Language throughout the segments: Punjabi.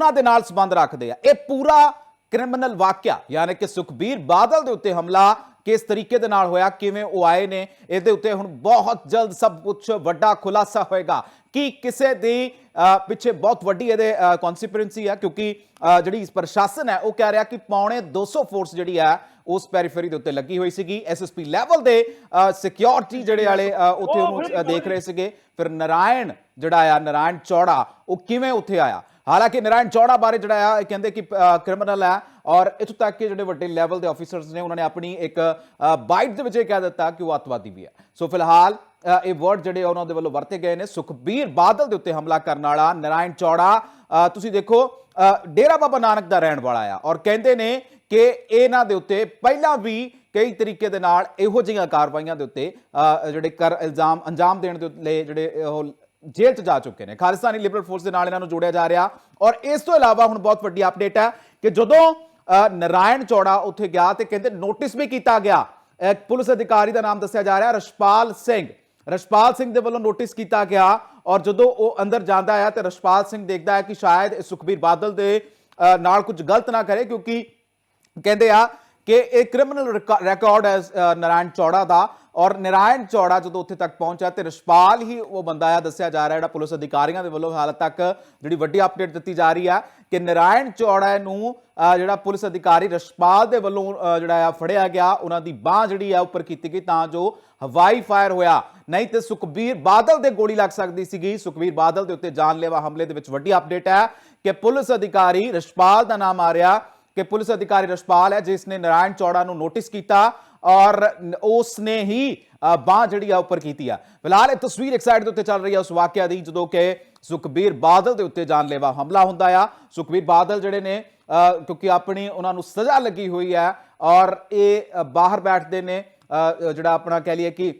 ਉਹਨਾਂ ਦੇ ਨਾਲ ਸੰਬੰਧ ਰੱਖਦੇ ਆ। ਇਹ ਪੂਰਾ ਕ੍ਰਿਮੀਨਲ ਵਾਕਿਆ, ਯਾਨੀ ਕਿ ਸੁਖਬੀਰ ਬਾਦਲ ਦੇ ਉੱਤੇ ਹਮਲਾ ਕਿਸ ਤਰੀਕੇ ਦੇ ਨਾਲ ਹੋਇਆ, ਕਿਵੇਂ ਉਹ ਆਏ ਨੇ, ਇਹਦੇ ਉੱਤੇ ਹੁਣ ਬਹੁਤ ਜਲਦ ਸਭ ਕੁਝ ਵੱਡਾ ਖੁਲਾਸਾ ਹੋਏਗਾ। ਕਿ ਕਿਸੇ ਦੀ ਪਿੱਛੇ ਬਹੁਤ ਵੱਡੀ ਇਹਦੇ ਕਨਸੀਕੁਐਂਸੀ ਹੈ ਕਿਉਂਕਿ ਜਿਹੜੀ ਪ੍ਰਸ਼ਾਸਨ ਹੈ, ਉਹ ਕਹਿ ਰਿਹਾ ਕਿ ਪੌਣੇ 200 ਫੋਰਸ ਜਿਹੜੀ ਹੈ, ਉਸ ਪੈਰੀਫੇਰੀ ਦੇ ਉੱਤੇ ਲੱਗੀ ਹੋਈ ਸੀਗੀ। ਐਸਐਸਪੀ ਲੈਵਲ ਦੇ ਸਿਕਿਉਰਿਟੀ ਜਿਹੜੇ ਵਾਲੇ ਉੱਥੇ ਉਹਨੂੰ ਦੇਖ ਰਹੇ ਸੀਗੇ। ਫਿਰ ਨਾਰਾਇਣ ਜਿਹੜਾ ਆ, ਨਾਰਾਇਣ ਚੌੜਾ, ਉਹ ਕਿਵੇਂ ਉੱਥੇ ਆਇਆ? ਹਾਲਾਂਕਿ ਨਾਰਾਇਣ ਚੌੜਾ ਬਾਰੇ ਜਿਹੜਾ ਆ, ਇਹ ਕਹਿੰਦੇ ਕਿ ਕ੍ਰਿਮੀਨਲ ਹੈ ਔਰ ਇਥੋਂ ਤੱਕ ਕਿ ਜਿਹੜੇ ਵੱਡੇ ਲੈਵਲ ਦੇ ਆਫੀਸਰਸ ਨੇ, ਉਹਨਾਂ ਨੇ ਆਪਣੀ ਇੱਕ ਬਾਈਟ ਦੇ ਵਿੱਚ ਇਹ ਕਹਿ ਦਿੱਤਾ ਕਿ ਉਹ ਅੱਤਵਾਦੀ ਵੀ ਹੈ ਸੋ ਫਿਲਹਾਲ ਇਹ ਵਰਡ ਜਿਹੜੇ ਉਹਨਾਂ ਦੇ ਵੱਲੋਂ ਵਰਤੇ ਗਏ ਨੇ। ਸੁਖਬੀਰ ਬਾਦਲ ਦੇ ਉੱਤੇ ਹਮਲਾ ਕਰਨ ਵਾਲਾ ਨਾਰਾਇਣ ਚੌੜਾ ਤੁਸੀਂ ਦੇਖੋ ਡੇਰਾ ਬਾਬਾ ਨਾਨਕ ਦਾ ਰਹਿਣ ਵਾਲਾ ਆ ਔਰ ਕਹਿੰਦੇ ਨੇ ਕਿ ਇਹਨਾਂ ਦੇ ਉੱਤੇ ਪਹਿਲਾਂ ਵੀ ਕਈ ਤਰੀਕੇ ਦੇ ਨਾਲ ਇਹੋ ਜਿਹੀਆਂ ਕਾਰਵਾਈਆਂ ਦੇ ਉੱਤੇ ਜਿਹੜੇ ਕਰ, ਇਲਜ਼ਾਮ, ਅੰਜਾਮ ਦੇਣ ਦੇ ਲਈ ਜਿਹੜੇ ਉਹ ਜੇਲ੍ਹ 'ਚ ਜਾ ਚੁੱਕੇ ਨੇ। ਖਾਲਿਸਤਾਨੀ ਲਿਬਰਲ ਫੋਰਸ ਦੇ ਨਾਲ ਇਹਨਾਂ ਨੂੰ ਜੋੜਿਆ ਜਾ ਰਿਹਾ। ਔਰ ਇਸ ਤੋਂ ਇਲਾਵਾ ਹੁਣ ਬਹੁਤ ਵੱਡੀ ਅਪਡੇਟ ਹੈ ਕਿ ਜਦੋਂ ਅ, ਨਾਰਾਇਣ ਚੌੜਾ ਉੱਥੇ ਗਿਆ ਤੇ ਕਹਿੰਦੇ ਨੋਟਿਸ ਵੀ ਕੀਤਾ ਗਿਆ। ਪੁਲਿਸ ਅਧਿਕਾਰੀ ਦਾ ਨਾਮ ਦੱਸਿਆ ਜਾ ਰਿਹਾ ਰਸ਼ਪਾਲ ਸਿੰਘ। ਰਸ਼ਪਾਲ ਸਿੰਘ ਦੇ ਵੱਲੋਂ ਨੋਟਿਸ ਕੀਤਾ ਗਿਆ। ਔਰ ਜਦੋਂ ਉਹ ਅੰਦਰ ਜਾਂਦਾ ਹੈ ਤੇ ਰਸ਼ਪਾਲ ਸਿੰਘ ਦੇਖਦਾ ਹੈ ਕਿ ਸ਼ਾਇਦ ਸੁਖਬੀਰ ਬਾਦਲ ਦੇ ਨਾਲ ਕੁਝ ਗਲਤ ਨਾ ਕਰੇ ਕਿਉਂਕਿ ਕਹਿੰਦੇ ਆ ਕਿ ਇਹ ਕ੍ਰਿਮੀਨਲ ਰਿਕਾਰਡ ਹੈ ਅ, ਨਾਰਾਇਣ ਚੌੜਾ ਦਾ। ਔਰ ਨਰਾਇਣ ਚੌੜਾ ਜਦੋਂ ਉੱਥੇ ਤੱਕ ਪਹੁੰਚਿਆ ਤੇ ਰਸ਼ਪਾਲ ਹੀ ਉਹ ਬੰਦਾ ਆ ਦੱਸਿਆ ਜਾ ਰਿਹਾ ਜਿਹੜਾ ਪੁਲਿਸ ਅਧਿਕਾਰੀਆਂ ਦੇ ਵੱਲੋਂ ਹਾਲ ਤੱਕ ਜਿਹੜੀ ਵੱਡੀ ਅਪਡੇਟ ਦਿੱਤੀ ਜਾ ਰਹੀ ਆ ਕਿ ਨਾਰਾਇਣ ਚੌੜਾ ਨੂੰ ਜਿਹੜਾ ਪੁਲਿਸ ਅਧਿਕਾਰੀ ਰਸ਼ਪਾਲ ਦੇ ਵੱਲੋਂ ਜਿਹੜਾ ਆ ਫੜਿਆ ਗਿਆ, ਉਹਨਾਂ ਦੀ ਬਾਹ ਜਿਹੜੀ ਆ ਉੱਪਰ ਕੀਤੀ ਗਈ ਤਾਂ ਜੋ ਹਵਾਈ ਫਾਇਰ ਹੋਇਆ। ਨਹੀਂ ਤੇ ਸੁਖਬੀਰ ਬਾਦਲ ਦੇ ਗੋਲੀ ਲੱਗ ਸਕਦੀ ਸੀਗੀ। ਸੁਖਬੀਰ ਬਾਦਲ ਦੇ ਉੱਤੇ ਜਾਨਲੇਵਾ ਹਮਲੇ ਦੇ ਵਿੱਚ ਵੱਡੀ ਅਪਡੇਟ ਹੈ ਕਿ ਪੁਲਿਸ ਅਧਿਕਾਰੀ ਰਸ਼ਪਾਲ ਦਾ ਨਾਮ ਆ ਰਿਹਾ, ਕਿ ਪੁਲਿਸ ਅਧਿਕਾਰੀ ਰਸ਼ਪਾਲ ਹੈ, ਜਿਸ ਨੇ ਨਰਾਇਣ ਚੌੜਾ ਨੂੰ ਨੋਟਿਸ ਕੀਤਾ ਔਰ ਉਸ ਨੇ ਹੀ ਬਾਹ ਜਿਹੜੀ ਆ ਉੱਪਰ ਕੀਤੀ ਆ। ਫਿਲਹਾਲ ਇਹ ਤਸਵੀਰ ਇੱਕ ਸਾਈਡ ਦੇ ਉੱਤੇ ਚੱਲ ਰਹੀ ਆ, ਉਸ ਵਾਕਿਆ ਦੀ, ਜਦੋਂ ਕਿ ਸੁਖਬੀਰ ਬਾਦਲ ਦੇ ਉੱਤੇ ਜਾਨਲੇਵਾ ਹਮਲਾ ਹੁੰਦਾ ਆ। ਸੁਖਬੀਰ ਬਾਦਲ ਜਿਹੜੇ ਨੇ ਕਿਉਂਕਿ ਆਪਣੀ ਉਹਨਾਂ ਨੂੰ ਸਜ਼ਾ ਲੱਗੀ ਹੋਈ ਹੈ ਔਰ ਇਹ ਬਾਹਰ ਬੈਠਦੇ ਨੇ ਜਿਹੜਾ ਆਪਣਾ ਕਹਿ ਲਈਏ ਕਿ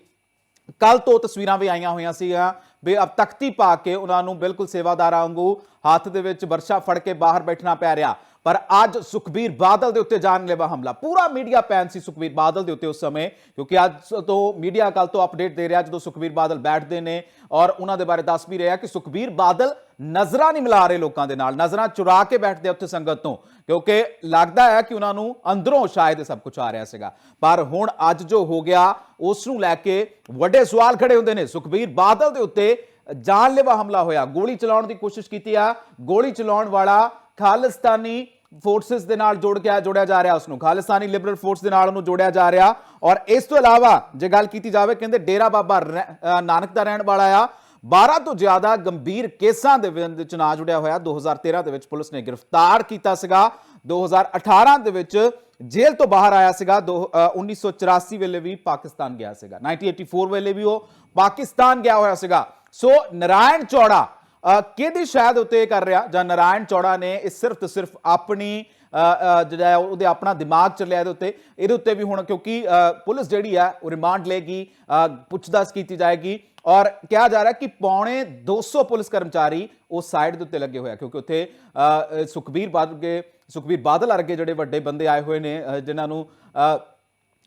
ਕੱਲ ਤੋਂ ਤਸਵੀਰਾਂ ਵੀ ਆਈਆਂ ਹੋਈਆਂ ਸੀਗੀਆਂ ਵੀ ਅਬ ਤਖਤੀ ਪਾ ਕੇ ਉਹਨਾਂ ਨੂੰ ਬਿਲਕੁਲ ਸੇਵਾਦਾਰਾਂ ਵਾਂਗੂ ਹੱਥ ਦੇ ਵਿੱਚ ਵਰਸ਼ਾ ਫੜ ਕੇ ਬਾਹਰ ਬੈਠਣਾ ਪੈ ਰਿਹਾ। ਪਰ ਅੱਜ ਸੁਖਬੀਰ ਬਾਦਲ ਦੇ ਉੱਤੇ ਜਾਨਲੇਵਾ ਹਮਲਾ। ਪੂਰਾ ਮੀਡੀਆ ਪੈਨ ਸੀ ਸੁਖਬੀਰ ਬਾਦਲ ਦੇ ਉੱਤੇ ਉਸ ਸਮੇਂ, ਕਿਉਂਕਿ ਅੱਜ ਤੋਂ ਮੀਡੀਆ ਕੱਲ ਤੋਂ ਅਪਡੇਟ ਦੇ ਰਿਹਾ ਜਦੋਂ ਸੁਖਬੀਰ ਬਾਦਲ ਬੈਠਦੇ ਨੇ ਔਰ ਉਹਨਾਂ ਦੇ ਬਾਰੇ ਦੱਸ ਵੀ ਰਿਹਾ ਕਿ ਸੁਖਬੀਰ ਬਾਦਲ ਨਜ਼ਰਾਂ ਨਹੀਂ ਮਿਲਾ ਰਹੇ ਲੋਕਾਂ ਦੇ ਨਾਲ, ਨਜ਼ਰਾਂ ਚੁਰਾ ਕੇ ਬੈਠਦੇ ਉੱਥੇ ਸੰਗਤ ਤੋਂ, ਕਿਉਂਕਿ ਲੱਗਦਾ ਹੈ ਕਿ ਉਹਨਾਂ ਨੂੰ ਅੰਦਰੋਂ ਸ਼ਾਇਦ ਇਹ ਸਭ ਕੁਝ ਆ ਰਿਹਾ ਸੀਗਾ। ਪਰ ਹੁਣ ਅੱਜ ਜੋ ਹੋ ਗਿਆ, ਉਸ ਨੂੰ ਲੈ ਕੇ ਵੱਡੇ ਸਵਾਲ ਖੜੇ ਹੁੰਦੇ ਨੇ। ਸੁਖਬੀਰ ਬਾਦਲ ਦੇ ਉੱਤੇ ਜਾਨਲੇਵਾ ਹਮਲਾ ਹੋਇਆ। ਗੋਲੀ ਚਲਾਉਣ ਦੀ ਕੋਸ਼ਿਸ਼ ਕੀਤੀ ਆ। ਗੋਲੀ ਚਲਾਉਣ ਵਾਲਾ ਖਾਲਿਸਤਾਨੀ ਫੋਰਸਸ ਦੇ ਨਾਲ ਜੋੜ ਕੇ ਜੋੜਿਆ ਜਾ ਰਿਹਾ ਉਸ ਨੂੰ ਖਾਲਿਸਤਾਨੀ ਲਿਬਰਲ ਫੋਰਸ ਦੇ ਨਾਲ ਉਹਨੂੰ ਜੋੜਿਆ ਜਾ ਰਿਹਾ ਔਰ ਇਸ ਤੋਂ ਇਲਾਵਾ ਜੇ ਗੱਲ ਕੀਤੀ ਜਾਵੇ ਕਹਿੰਦੇ ਡੇਰਾ ਬਾਬਾ ਰਹਿ- ਨਾਨਕ ਦਾ ਰਹਿਣ ਵਾਲਾ ਆ। 12 ਤੋਂ ਜ਼ਿਆਦਾ ਗੰਭੀਰ ਕੇਸਾਂ ਦੇ ਵਿੱਚ ਨਾ ਜੁੜਿਆ ਹੋਇਆ। 2013 ਦੇ ਵਿੱਚ ਪੁਲਿਸ ਨੇ ਗ੍ਰਿਫਤਾਰ ਕੀਤਾ ਸੀਗਾ। 2018 ਦੇ ਵਿੱਚ ਜੇਲ੍ਹ ਤੋਂ ਬਾਹਰ ਆਇਆ ਸੀਗਾ। ਦੋ- ਅ, 1984 ਵੇਲੇ ਵੀ ਪਾਕਿਸਤਾਨ ਗਿਆ ਸੀਗਾ। 1984 ਵੇਲੇ ਵੀ ਉਹ ਪਾਕਿਸਤਾਨ ਗਿਆ ਹੋਇਆ ਸੀਗਾ। ਸੋ ਨਾਰਾਇਣ ਚੌੜਾ ਕਿਹਦੀ ਸ਼ਾਇਦ ਉੱਤੇ ਕਰ ਰਿਹਾ? ਜਾਂ ਨਾਰਾਇਣ ਚੌੜਾ ਨੇ ਇਹ ਸਿਰਫ ਤੇ ਸਿਰਫ ਆਪਣੀ ਜਿਹੜਾ ਉਹਦੇ ਆਪਣਾ ਦਿਮਾਗ ਚੱਲਿਆ ਇਹਦੇ ਉੱਤੇ। ਇਹਦੇ ਉੱਤੇ ਵੀ ਹੁਣ ਕਿਉਂਕਿ ਪੁਲਿਸ ਜਿਹੜੀ ਹੈ ਉਹ ਰਿਮਾਂਡ ਲੇਗੀ ਅ, ਪੁੱਛਦਾਸ ਕੀਤੀ ਜਾਏਗੀ। ਔਰ ਕਿਹਾ ਜਾ ਰਿਹਾ ਕਿ ਪੌਣੇ 200 ਪੁਲਿਸ ਕਰਮਚਾਰੀ ਉਸ ਸਾਈਡ ਦੇ ਉੱਤੇ ਲੱਗੇ ਹੋਏ ਆ ਕਿਉਂਕਿ ਉੱਥੇ ਸੁਖਬੀਰ ਬਾਦਲ ਦੇ ਸੁਖਬੀਰ ਬਾਦਲ ਵਰਗੇ ਜਿਹੜੇ ਵੱਡੇ ਬੰਦੇ ਆਏ ਹੋਏ ਨੇ ਅ, ਜਿਨ੍ਹਾਂ ਨੂੰ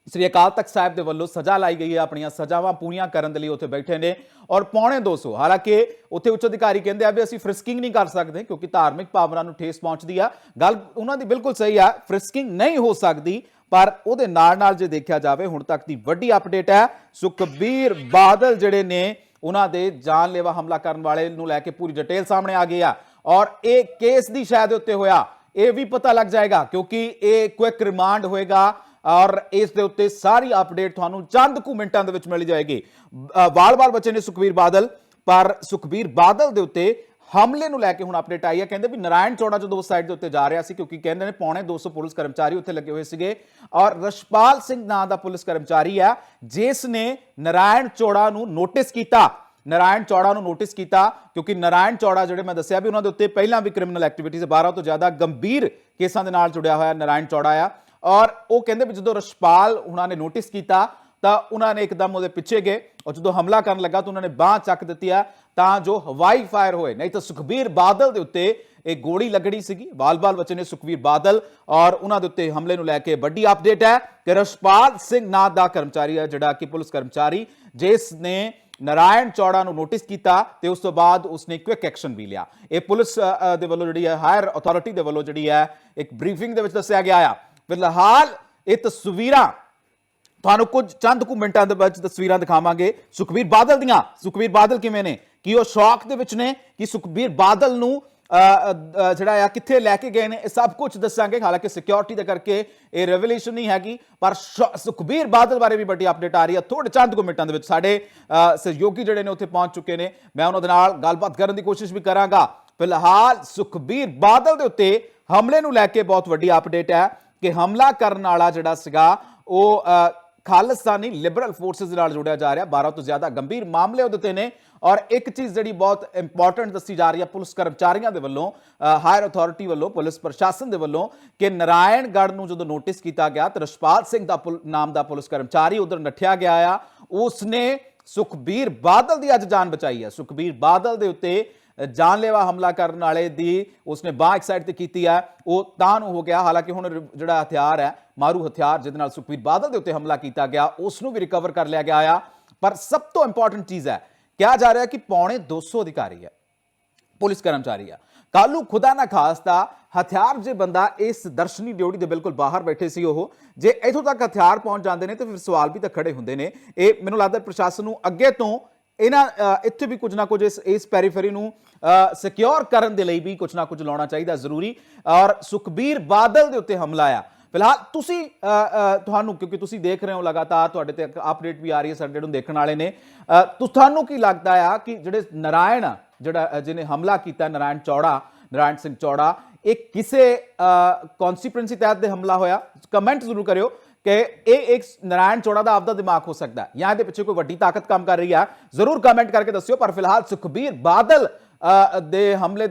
ਅ, ਸ੍ਰੀ ਅਕਾਲ ਤਖਤ ਸਾਹਿਬ ਦੇ ਵੱਲੋਂ ਸਜ਼ਾ ਲਾਈ ਗਈ ਹੈ ਆਪਣੀਆਂ ਸਜ਼ਾਵਾਂ ਪੂਰੀਆਂ ਕਰਨ ਦੇ ਲਈ ਉੱਥੇ ਬੈਠੇ ਨੇ ਔਰ ਪੌਣੇ 200 ਹਾਲਾਂਕਿ ਉੱਥੇ ਉੱਚ ਅਧਿਕਾਰੀ ਕਹਿੰਦੇ ਆ ਵੀ ਅਸੀਂ ਫ੍ਰਿਸਕਿੰਗ ਨਹੀਂ ਕਰ ਸਕਦੇ ਕਿਉਂਕਿ ਧਾਰਮਿਕ ਭਾਵਨਾ ਨੂੰ ਠੇਸ ਪਹੁੰਚਦੀ ਆ। ਗੱਲ ਉਹਨਾਂ ਦੀ ਬਿਲਕੁਲ ਸਹੀ ਆ ਫ੍ਰਿਸਕਿੰਗ ਨਹੀਂ ਹੋ ਸਕਦੀ ਪਰ ਉਹਦੇ ਨਾਲ ਨਾਲ ਜੇ ਦੇਖਿਆ ਜਾਵੇ ਹੁਣ ਤੱਕ ਦੀ ਵੱਡੀ ਅਪਡੇਟ ਹੈ। ਸੁਖਬੀਰ ਬਾਦਲ ਜਿਹੜੇ ਨੇ ਉਹਨਾਂ ਦੇ ਜਾਨਲੇਵਾ ਹਮਲਾ ਕਰਨ ਵਾਲੇ ਨੂੰ ਲੈ ਕੇ ਪੂਰੀ ਡਿਟੇਲ ਸਾਹਮਣੇ ਆ ਗਈ ਆ। ਔਰ ਇਹ ਕੇਸ ਦੀ ਸ਼ਾਇਦ ਉੱਤੇ ਹੋਇਆ ਇਹ ਵੀ ਪਤਾ ਲੱਗ ਜਾਏਗਾ ਕਿਉਂਕਿ ਇਹ ਕੁਇਕ ਰਿਮਾਂਡ ਹੋਏਗਾ। ਔਰ ਇਸ ਦੇ ਉੱਤੇ ਸਾਰੀ ਅਪਡੇਟ ਤੁਹਾਨੂੰ ਚੰਦ ਕੁ ਮਿੰਟਾਂ ਦੇ ਵਿੱਚ ਮਿਲ ਜਾਏਗੀ। ਵਾਲ-ਵਾਲ ਬੱਚੇ ਨੇ ਸੁਖਬੀਰ ਬਾਦਲ, ਪਰ ਸੁਖਬੀਰ ਬਾਦਲ ਦੇ ਉੱਤੇ ਹਮਲੇ ਨੂੰ ਲੈ ਕੇ ਹੁਣ ਅਪਡੇਟ ਆਈ ਹੈ। ਕਹਿੰਦੇ ਵੀ ਨਾਰਾਇਣ ਚੌੜਾ ਜਦੋਂ ਉਸ ਸਾਈਡ ਦੇ ਉੱਤੇ ਜਾ ਰਿਹਾ ਸੀ, ਕਿਉਂਕਿ ਕਹਿੰਦੇ ਨੇ ਪੌਣੇ 200 ਪੁਲਿਸ ਕਰਮਚਾਰੀ ਉੱਥੇ ਲੱਗੇ ਹੋਏ ਸੀਗੇ ਔਰ ਰਸ਼ਪਾਲ ਸਿੰਘ ਨਾਂ ਦਾ ਪੁਲਿਸ ਕਰਮਚਾਰੀ ਆ, ਜਿਸ ਨੇ ਨਾਰਾਇਣ ਚੌੜਾ ਨੂੰ ਨੋਟਿਸ ਕੀਤਾ। ਨਾਰਾਇਣ ਚੌੜਾ ਨੂੰ ਨੋਟਿਸ ਕੀਤਾ, ਕਿਉਂਕਿ ਨਾਰਾਇਣ ਚੌੜਾ ਜਿਹੜੇ ਮੈਂ ਦੱਸਿਆ ਵੀ ਉਹਨਾਂ ਦੇ ਉੱਤੇ ਪਹਿਲਾਂ ਵੀ ਕ੍ਰਿਮੀਨਲ ਐਕਟੀਵਿਟੀਜ਼ 12 ਤੋਂ ਜ਼ਿਆਦਾ ਗੰਭੀਰ ਕੇਸਾਂ ਦੇ ਨਾਲ ਜੁੜਿਆ ਹੋਇਆ ਨਾਰਾਇਣ ਚੌੜਾ ਆ। ਔਰ ਉਹ ਕਹਿੰਦੇ ਵੀ ਜਦੋਂ ਰਸ਼ਪਾਲ ਉਹਨਾਂ ਨੇ ਨੋਟਿਸ ਕੀਤਾ, ਤਾਂ ਉਹਨਾਂ ਨੇ ਇੱਕਦਮ ਉਹਦੇ ਪਿੱਛੇ ਗਏ ਔਰ ਜਦੋਂ ਹਮਲਾ ਕਰਨ ਲੱਗਾ ਤਾਂ ਉਹਨਾਂ ਨੇ ਬਾਹ ਚੱਕ ਦਿੱਤੀ ਆ, ਤਾਂ ਜੋ ਹਵਾਈ ਫਾਇਰ ਹੋਏ। ਨਹੀਂ ਤਾਂ ਸੁਖਬੀਰ ਬਾਦਲ ਦੇ ਉੱਤੇ ਇਹ ਗੋਲੀ ਲੱਗਣੀ ਸੀਗੀ। ਬਾਲ-ਬਾਲ ਬੱਚੇ ਨੇ ਸੁਖਬੀਰ ਬਾਦਲ ਔਰ ਉਹਨਾਂ ਦੇ ਉੱਤੇ ਹਮਲੇ ਨੂੰ ਲੈ ਕੇ ਵੱਡੀ ਅਪਡੇਟ ਹੈ ਕਿ ਰਸ਼ਪਾਲ ਸਿੰਘ ਨਾਂ ਦਾ ਕਰਮਚਾਰੀ ਹੈ ਜਿਹੜਾ ਕਿ ਪੁਲਿਸ ਕਰਮਚਾਰੀ, ਜਿਸ ਨੇ ਨਾਰਾਇਣ ਚੌੜਾ ਨੂੰ ਨੋਟਿਸ ਕੀਤਾ ਤੇ ਉਸ ਤੋਂ ਬਾਅਦ ਉਸਨੇ ਕੁਇਕ ਐਕਸ਼ਨ ਵੀ ਲਿਆ। ਇਹ ਪੁਲਿਸ ਦੇ ਵੱਲੋਂ ਜਿਹੜੀ ਹੈ ਹਾਇਰ ਅਥਾਰਟੀ ਦੇ ਵੱਲੋਂ ਜਿਹੜੀ ਹੈ, ਇੱਕ ਬਰੀਫਿੰਗ ਦੇ ਵਿੱਚ ਦੱਸਿਆ ਗਿਆ ਆ। ਫਿਲਹਾਲ ਇਹ ਤਸਵੀਰਾਂ, ਤੁਹਾਨੂੰ ਕੁਝ ਚੰਦ ਕੁ ਮਿੰਟਾਂ ਦੇ ਵਿੱਚ ਤਸਵੀਰਾਂ ਦਿਖਾਵਾਂਗੇ। ਸੁਖਬੀਰ ਬਾਦਲ ਦੀਆਂ, ਸੁਖਬੀਰ ਬਾਦਲ ਕਿਵੇਂ ਨੇ? ਕਿ ਉਹ ਸ਼ੌਕ ਦੇ ਵਿੱਚ ਨੇ ਕਿ ਸੁਖਬੀਰ ਬਾਦਲ ਨੂੰ ਜਿਹੜਾ ਆ, ਕਿੱਥੇ ਲੈ ਕੇ ਗਏ ਨੇ? ਇਹ ਸਭ ਕੁਝ ਦੱਸਾਂਗੇ। ਹਾਲਾਂਕਿ ਸਿਕਿਉਰਿਟੀ ਦੇ ਕਰਕੇ ਇਹ ਰੈਵਲੇਸ਼ਨ ਨਹੀਂ ਹੈਗੀ, ਪਰ ਸ਼- ਸੁਖਬੀਰ ਬਾਦਲ ਬਾਰੇ ਵੀ ਵੱਡੀ ਅਪਡੇਟ ਆ ਰਹੀ ਹੈ ਥੋੜੇ ਚੰਦ ਕੁ ਮਿੰਟਾਂ ਦੇ ਵਿੱਚ ਸਾਡੇ ਸਹਿਯੋਗੀ ਜਿਹੜੇ ਨੇ ਉੱਥੇ ਪਹੁੰਚ ਚੁੱਕੇ ਨੇ। ਮੈਂ ਉਹਨਾਂ ਦੇ ਨਾਲ ਗੱਲਬਾਤ ਕਰਨ ਦੀ ਕੋਸ਼ਿਸ਼ ਵੀ ਕਰਾਂਗਾ। ਫਿਲਹਾਲ ਸੁਖਬੀਰ ਬਾਦਲ ਦੇ ਉੱਤੇ ਹਮਲੇ ਨੂੰ ਲੈ ਕੇ ਬਹੁਤ ਵੱਡੀ ਅਪਡੇਟ ਹੈ ਕਿ ਹਮਲਾ ਕਰਨ ਵਾਲਾ ਜਿਹੜਾ ਸੀਗਾ ਉਹ ਅ, ਖਾਲਿਸਤਾਨੀ ਲਿਬਰਲ ਫੋਰਸਸ ਨਾਲ ਜੋੜਿਆ ਜਾ ਰਿਹਾ 12 ਤੋਂ ਜ਼ਿਆਦਾ ਗੰਭੀਰ ਮਾਮਲੇ ਉਹਦੇ ਤੇ ਨੇ। ਔਰ ਇੱਕ ਚੀਜ਼ ਜਿਹੜੀ ਬਹੁਤ ਇੰਪੋਰਟੈਂਟ ਦੱਸੀ ਜਾ ਰਹੀ ਹੈ ਪੁਲਿਸ ਕਰਮਚਾਰੀਆਂ ਦੇ ਵੱਲੋਂ ਹਾਇਰ ਅਥਾਰਟੀ ਵੱਲੋਂ ਪੁਲਿਸ ਪ੍ਰਸ਼ਾਸਨ ਦੇ ਵੱਲੋਂ ਕਿ ਨਾਰਾਇਣਗੜ੍ਹ ਨੂੰ ਜਦੋਂ ਨੋਟਿਸ ਕੀਤਾ ਗਿਆ ਤਾਂ ਰਸ਼ਪਾਲ ਸਿੰਘ ਦਾ ਪੁਲ- ਨਾਮ ਦਾ ਪੁਲਿਸ ਕਰਮਚਾਰੀ ਉਧਰ ਨੱਠਿਆ ਗਿਆ ਆ। ਉਸਨੇ ਸੁਖਬੀਰ ਬਾਦਲ ਦੀ ਅੱਜ ਜਾਨ ਬਚਾਈ ਹੈ। ਸੁਖਬੀਰ ਬਾਦਲ ਦੇ ਉੱਤੇ ਜਾਨਲੇਵਾ ਹਮਲਾ ਕਰਨ ਵਾਲੇ ਦੀ ਉਸਨੇ ਬਾਹ ਇੱਕ ਸਾਈਡ ਤੇ ਕੀਤੀ ਹੈ। ਉਹ ਤਾਂ ਨੂੰ ਹੋ ਗਿਆ, ਹਾਲਾਂਕਿ ਹੁਣ ਰ- ਜਿਹੜਾ ਹਥਿਆਰ ਹੈ, ਮਾਰੂ ਹਥਿਆਰ, ਜਿਹਦੇ ਨਾਲ ਸੁਖਬੀਰ ਬਾਦਲ ਦੇ ਉੱਤੇ ਹਮਲਾ ਕੀਤਾ ਗਿਆ ਉਸ ਨੂੰ ਵੀ ਰਿਕਵਰ ਕਰ ਲਿਆ ਗਿਆ ਆ। ਪਰ ਸਭ ਤੋਂ ਇੰਪੋਰਟੈਂਟ ਚੀਜ਼ ਹੈ, ਕਿਹਾ ਜਾ ਰਿਹਾ ਕਿ ਪੌਣੇ 200 ਅਧਿਕਾਰੀ ਹੈ, ਪੁਲਿਸ ਕਰਮਚਾਰੀ ਆ ਕਾਲੂ ਖੁਦਾ ਨਾ ਖਾਸਤਾ, ਹਥਿਆਰ ਜੇ ਬੰਦਾ ਇਸ ਦਰਸ਼ਨੀ ਡਿਊਟੀ ਦੇ ਬਿਲਕੁਲ ਬਾਹਰ ਬੈਠੇ ਸੀ ਉਹ, ਜੇ ਇਥੋਂ ਤੱਕ ਹਥਿਆਰ ਪਹੁੰਚ ਜਾਂਦੇ ਨੇ, ਤੇ ਫਿਰ ਸਵਾਲ ਵੀ ਤਾਂ ਖੜੇ ਹੁੰਦੇ ਨੇ। ਇਹ ਮੈਨੂੰ ਲੱਗਦਾ ਪ੍ਰਸ਼ਾਸਨ ਨੂੰ ਅੱਗੇ ਤੋਂ ਇਹਨਾਂ ਇੱਥੇ ਵੀ ਕੁਝ ਨਾ ਕੁਝ ਇਸ ਇਸ ਪੈਰੀਫੇਰੀ ਨੂੰ ਸਿਕਿਉਰ ਕਰਨ ਦੇ ਲਈ ਵੀ ਕੁਝ ਨਾ ਕੁਝ ਲਾਉਣਾ ਚਾਹੀਦਾ ਜ਼ਰੂਰੀ। ਔਰ ਸੁਖਬੀਰ ਬਾਦਲ ਦੇ ਉੱਤੇ ਹਮਲਾ ਆ। ਫਿਲਹਾਲ ਤੁਸੀਂ ਤੁਹਾਨੂੰ ਕਿਉਂਕਿ ਤੁਸੀਂ ਦੇਖ ਰਹੇ ਹੋ ਲਗਾਤਾਰ ਤੁਹਾਡੇ ਤੇ ਅਪਡੇਟ ਵੀ ਆ ਰਹੀ ਹੈ ਸਾਡੇ ਨੂੰ ਦੇਖਣ ਵਾਲੇ ਨੇ। ਤੁਹਾਨੂੰ ਕੀ ਲੱਗਦਾ ਆ ਕਿ ਜਿਹੜੇ ਨਾਰਾਇਣ ਆ, ਜਿਹੜਾ ਜਿਹਨੇ ਹਮਲਾ ਕੀਤਾ ਨਾਰਾਇਣ ਚੌੜਾ ਨਾਰਾਇਣ ਸਿੰਘ ਚੌੜਾ ਇਹ ਕਿਸੇ ਕਨਸੀਕੁਐਂਸੀ ਤਹਿਤ ਦੇ ਹਮਲਾ ਹੋਇਆ? ਕਮੈਂਟ ਜ਼ਰੂਰ ਕਰਿਓ। ਕਿ ਇਹ ਇੱਕ ਨਾਰਾਇਣ ਚੌੜਾ ਦਾ ਆਪਦਾ ਦਿਮਾਗ ਹੋ ਸਕਦਾ ਜਾਂ ਇਹਦੇ ਪਿੱਛੇ ਕੋਈ ਵੱਡੀ ਤਾਕਤ ਕੰਮ ਕਰ ਰਹੀ ਹੈ ਜ਼ਰੂਰ ਕਮੈਂਟ ਕਰਕੇ ਦੱਸਿਓ ਪਰ ਫਿਲਹਾਲ ਸੁਖਬੀਰ ਬਾਦਲ ਅ, ਦੇ ਹਮਲੇ